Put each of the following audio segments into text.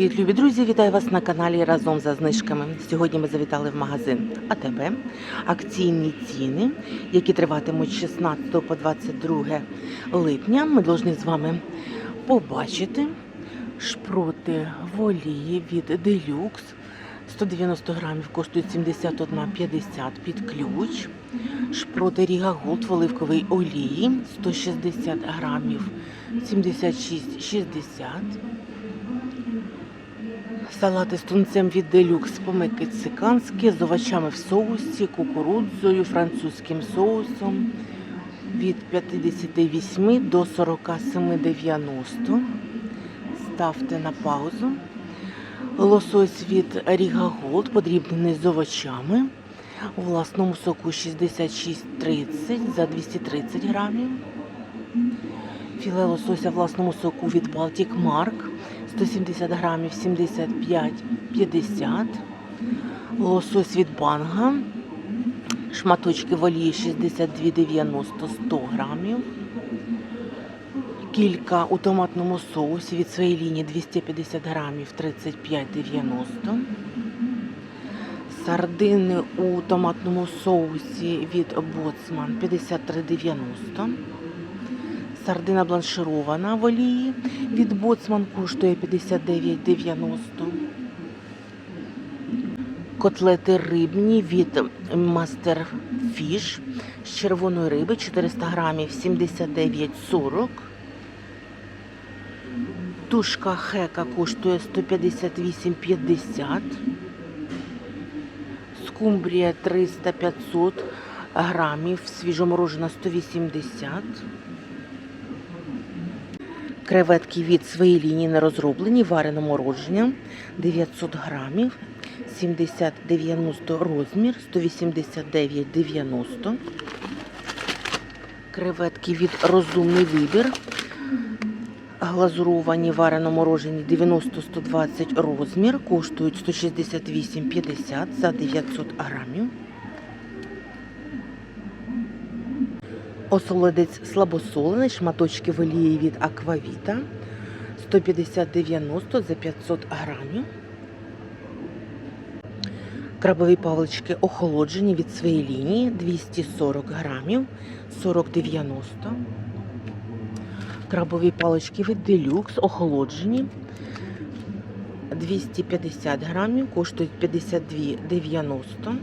Привіт, любі друзі! Вітаю вас на каналі разом за знижками. Сьогодні ми завітали в магазин АТБ. Акційні ціни, які триватимуть з 16 по 22 липня. Ми повинні з вами побачити шпроти в від Deluxe. 190 грамів коштують 71,50 під ключ. Шпроти Ріга Голд в оливковій олії 160 грамів 76,60. Салати з тунцем від Делюкс по-мексиканськи з овочами в соусі, кукурудзою, французьким соусом від 58 до 47,90. Ставте на паузу. Лосось від Ріга Голд, подрібнений з овочами. У власному соку 66,30 за 230 грамів. Філе лосося в власному соку від Baltic Mark 170 грамів 75,50. Лосось від банга. Шматочки в олії 62,90 100 грамів. Кілька у томатному соусі від своєї лінії 250 грамів 35,90. Сардини у томатному соусі від Боцман 53,90. Сардина бланширована в олії від Боцман коштує 59,90. Котлети рибні від Master Fish з червоної риби 400 грамів 79,40. Тушка хека коштує 158,50. Скумбрія 300-500 грамів, свіжоморожена 180. Креветки від своєї лінії не розроблені, варено мороження 900 грамів, 70-90 розмір, 189,90. Креветки від розумний вибір. Глазуровані варено морожені 90-120 розмір, коштують 168,50 за 900 грамів. Осолодець слабосолений, шматочки олії від Аквавіта 150-90 за 500 грамів. Крабові павлички охолоджені від своєї лінії 240 грамів 40,90. Крабові палички від Deluxe охолоджені 250 грамів, коштують 52,90.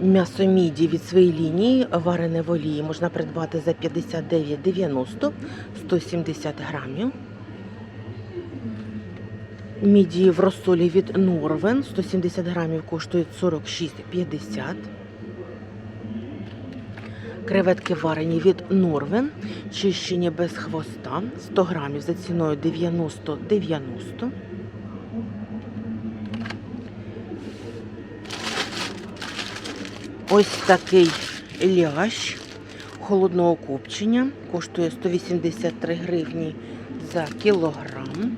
М'ясо міді від своєї лінії варене в олії можна придбати за 59,90 170 грамів. Міді в розсолі від Норвен 170 грамів коштують 46,50. Креветки варені від Норвен, чищені без хвоста 100 грамів за ціною 90,90. Ось такий лящ холодного копчення. Коштує 183 гривні за кілограм.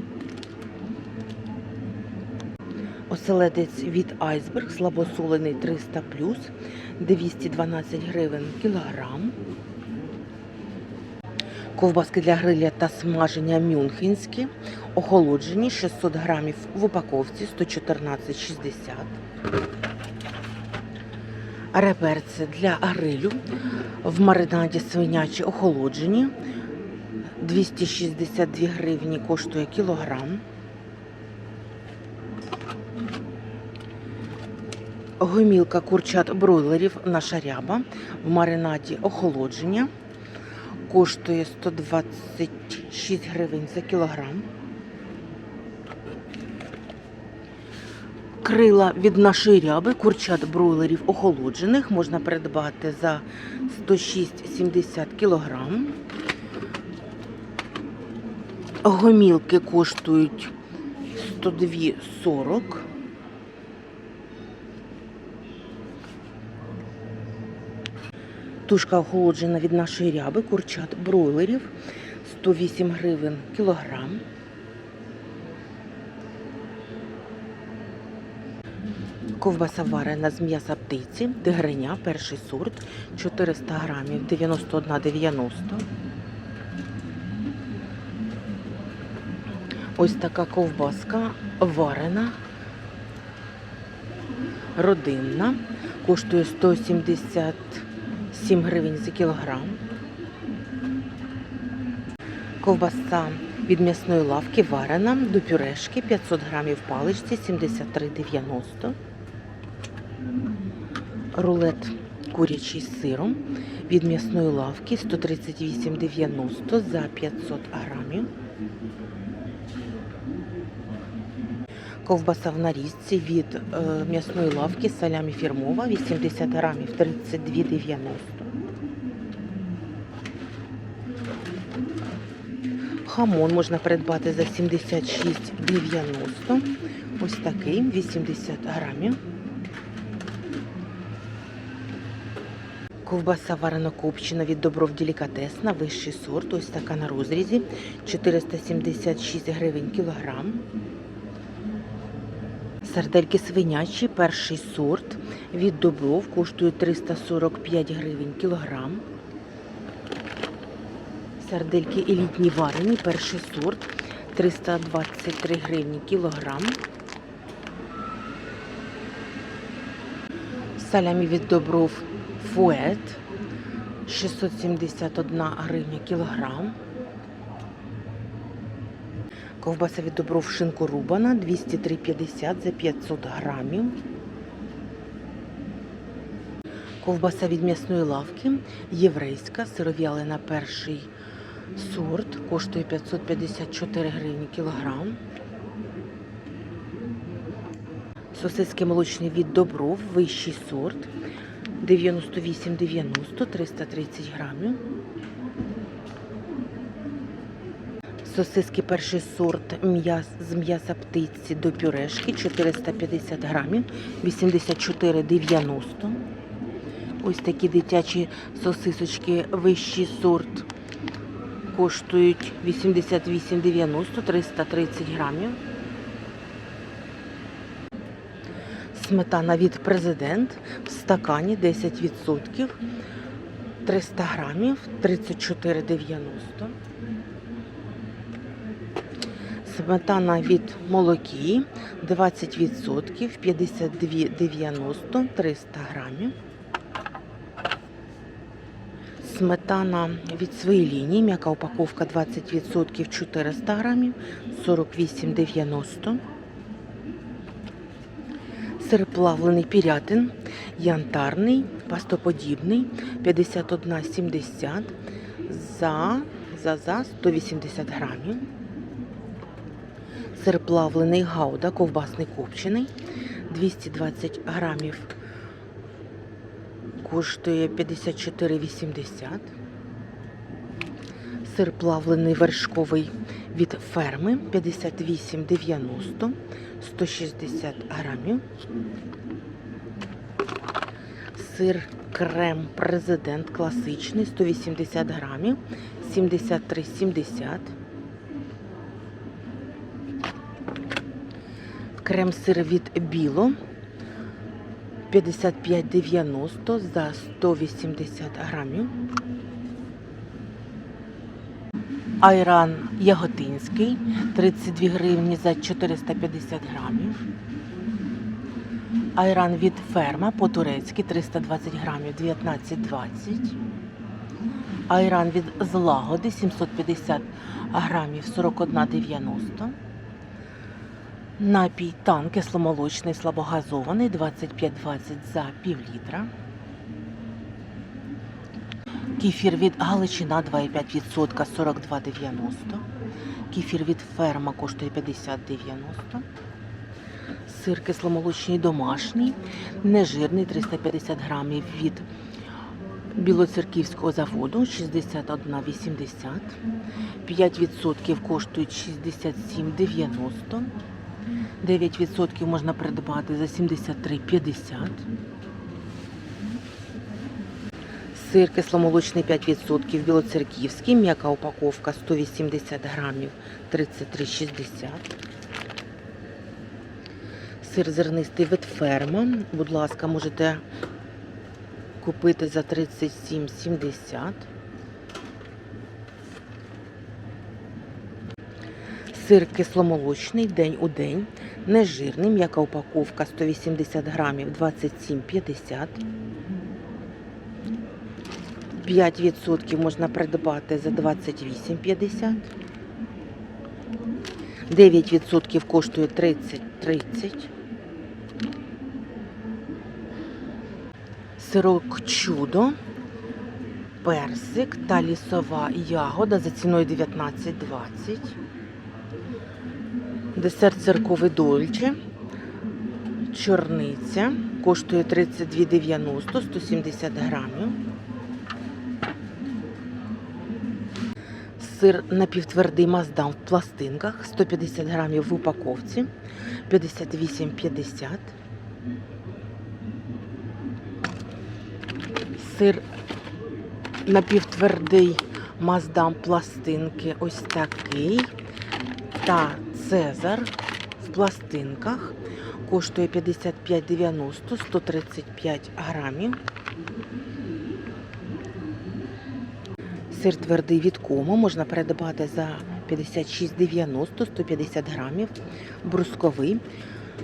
Оселедець від Айсберг, слабосолений 300 212 гривень кілограм. Ковбаски для гриля та смаження мюнхенські, охолоджені 600 грамів в упаковці 114,60. Реперці для грилю в маринаді свинячі охолоджені. 262 гривні коштує кілограм. Гомілка курчат бройлерів наша ряба в маринаді охолодження. Коштує 126 гривень за кілограм. Крила від нашої ряби, курчат бройлерів охолоджених можна придбати за 106,70 кілограм. Гомілки коштують 102,40. Тушка охолоджена від нашої ряби, курчат бройлерів 108 гривень кілограм. Ковбаса варена з м'яса птиці, дегреня, перший сорт, 400 грамів, 91,90. Ось така ковбаска варена, родинна, коштує 177 гривень за кілограм. Ковбаса від м'ясної лавки варена до пюрешки 500 грамів паличці 73,90. Рулет курячий з сиром від м'ясної лавки 138,90 за 500 грамів. Ковбаса в нарізці від е, м'ясної лавки салямі фірмова 80 грамів 32,90. Хамон можна придбати за 76,90. Ось такий 80 грамів. Ковбаса варено копчена від Добров Делікатесна, вищий сорт, ось така на розрізі, 476 гривень кілограм. Сардельки свинячі, перший сорт від Добров коштує 345 гривень кілограм. Сардельки елітні варені, перший сорт 323 гривні кілограм. Салямі від Добров Фует 671 гривня кілограм. Ковбаса від Добров шинку рубана 203,50 за 500 грамів. Ковбаса від м'ясної лавки єврейська, сиров'ялина перший сорт, коштує 554 гривні кілограм. Сосиски молочні від Добров, вищий сорт 98,90, 330 грамів. Сосиски перший сорт м'яс з м'яса птиці до пюрешки 450 грамів, 84,90. Ось такі дитячі сосисочки вищий сорт коштують 88,90, 330 грамів. Сметана від президент в стакані 10%, 300 грамів, 34,90. Сметана від молокі 20%, 52,90, 300 грамів. Сметана від своєї лінії, м'яка упаковка 20%, 400 грамів, 48,90. Сир плавлений пірятин, янтарний, пастоподібний, 51,70 за, за, за 180 грамів. Сир плавлений гауда, ковбасний копчений, 220 грамів, коштує 54,80. Сир плавлений вершковий від ферми 58,90, 160 грамів. Сир крем президент класичний 180 грамів, 73,70. Крем-сир від Біло 55,90 за 180 грамів. Айран Яготинський 32 гривні за 450 грамів. Айран від ферма по-турецьки 320 грамів 19,20. Айран від злагоди 750 грамів 41,90. Напій тан кисломолочний слабогазований 25,20 за пів літра. Кефір від Галичина 2,5% 42,90. Кефір від ферма коштує 50,90. Сир кисломолочний домашній, нежирний 350 грамів від Білоцерківського заводу 61,80. 5% коштують 67,90. 9% можна придбати за 73,50. Сир кисломолочний 5%, білоцерківський, м'яка упаковка 180 грамів 33,60. Сир зернистий від ферма. Будь ласка, можете купити за 37,70. Сир кисломолочний день у день, нежирний, м'яка упаковка 180 грамів 27,50. 5% можна придбати за 28,50. 9% коштує 30,30. Сирок чудо, персик та лісова ягода за ціною 19,20. Десерт церковий дольче. Чорниця коштує 32,90, 170 грамів. Сир напівтвердий маздам в пластинках 150 грамів в упаковці 58,50. Сир напівтвердий маздам пластинки ось такий. Та Цезар в пластинках коштує 55,90 135 грамів. Сир твердий від кому можна придбати за 56,90 150 грамів. Брусковий,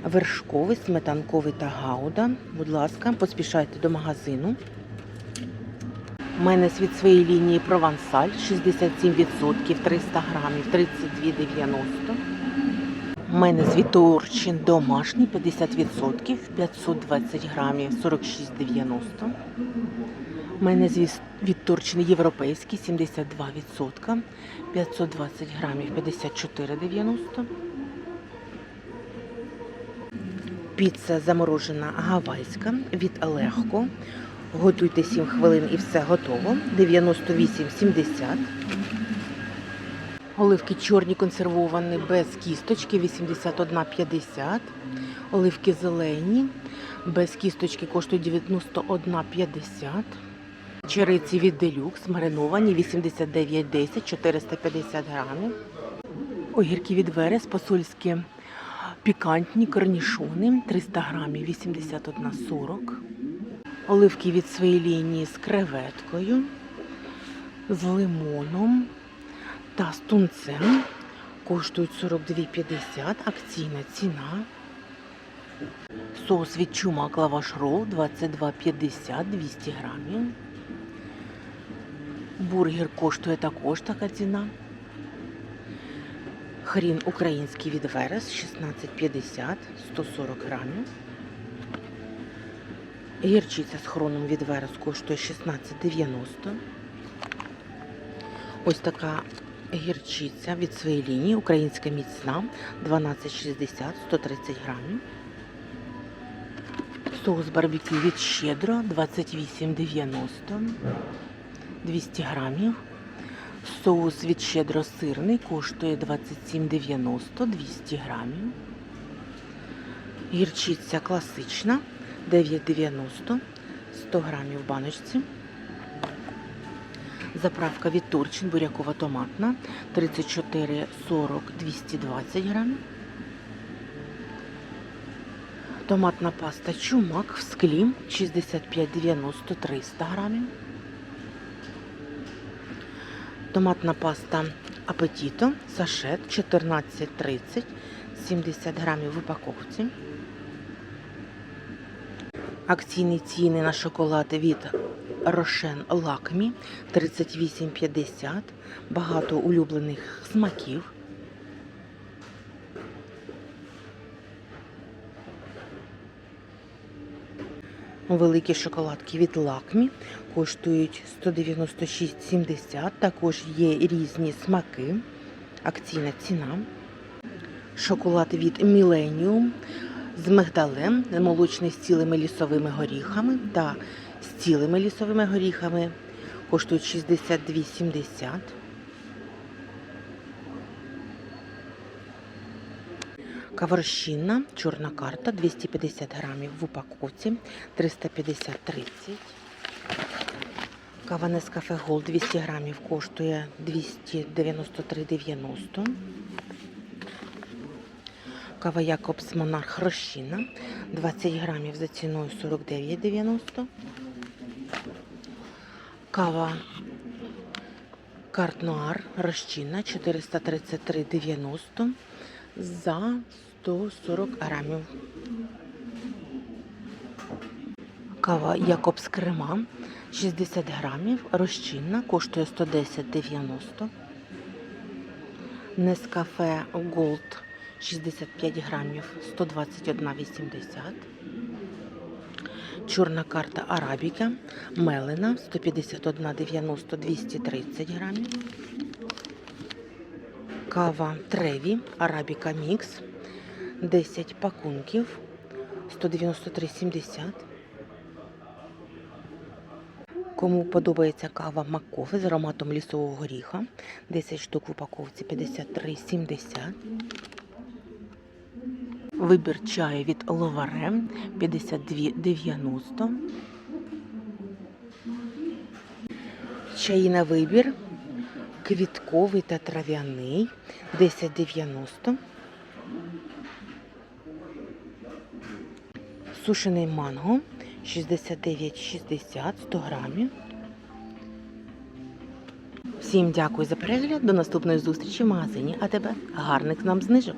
вершковий, сметанковий та гауда. Будь ласка, поспішайте до магазину. У мене від своєї лінії провансаль 67%, 300 грамів, 32,90. У мене звід Турчин домашній 50%, 520 грамів, 46,90. У мене від Турчин європейський 72%, 520 грамів, 54,90. Піца заморожена гавайська від Легко. Готуйте 7 хвилин і все готово. 98,70. Оливки чорні консервовані без кісточки 81,50. Оливки зелені без кісточки коштують 91,50. Чериці від делюкс мариновані 89,10 450 грамів. Огірки від Верес посольські пікантні корнішони 300 грамів 81,40. Оливки від своєї лінії з креветкою, з лимоном та з тунцем. Коштують 42,50, акційна ціна. Соус від чумак лаваш рол 22,50 200 грамів. Бургер коштує також така ціна. Хрін український від Верес 16,50 140 грамів. Гірчиця з хроном від Верес коштує 16,90. Ось така гірчиця від своєї лінії, українська міцна 12,60 130 грамів. Соус барбекю від щедро 28,90 200 грамів. Соус від щедро сирний коштує 27,90 200 грамів. Гірчиця класична 9,90 100 грамів в баночці. Заправка від Турчин, бурякова томатна 34,40 220 грамів. Томатна паста чумак в склі 65,90 300 грамів. Томатна паста апетіто сашет 14,30 70 грамів в упаковці. Акційні ціни на шоколад від Рошен Лакмі 38,50. Багато улюблених смаків. Великі шоколадки від Лакмі коштують 196,70. Також є різні смаки. Акційна ціна. Шоколад від Millennium з мигдалем, молочний з цілими лісовими горіхами та з цілими лісовими горіхами коштують 62,70. Каворщина, чорна карта, 250 грамів в упаковці, 350-30. Кава Нескафе Голд 200 грамів коштує 293,90. Кава Якобс Монарх Рощина 20 грамів за ціною 49,90. Кава Карт Нуар розчинна 433,90 за 140 грамів. Кава Якобс Крема 60 грамів, розчинна, коштує 110,90. Нескафе Голд 65 грамів, 121,80. Чорна карта Арабіка, мелена 151,90, 230 грамів. Кава Треві, Арабіка Мікс, 10 пакунків, 193,70. Кому подобається кава Маккофе з ароматом лісового горіха, 10 штук в упаковці 53,70. Вибір чаю від Ловаре 52,90. Чаї на вибір квітковий та трав'яний 10,90. Сушений манго 69,60 100 грамів. Всім дякую за перегляд. До наступної зустрічі в магазині. А тебе гарних нам знижок!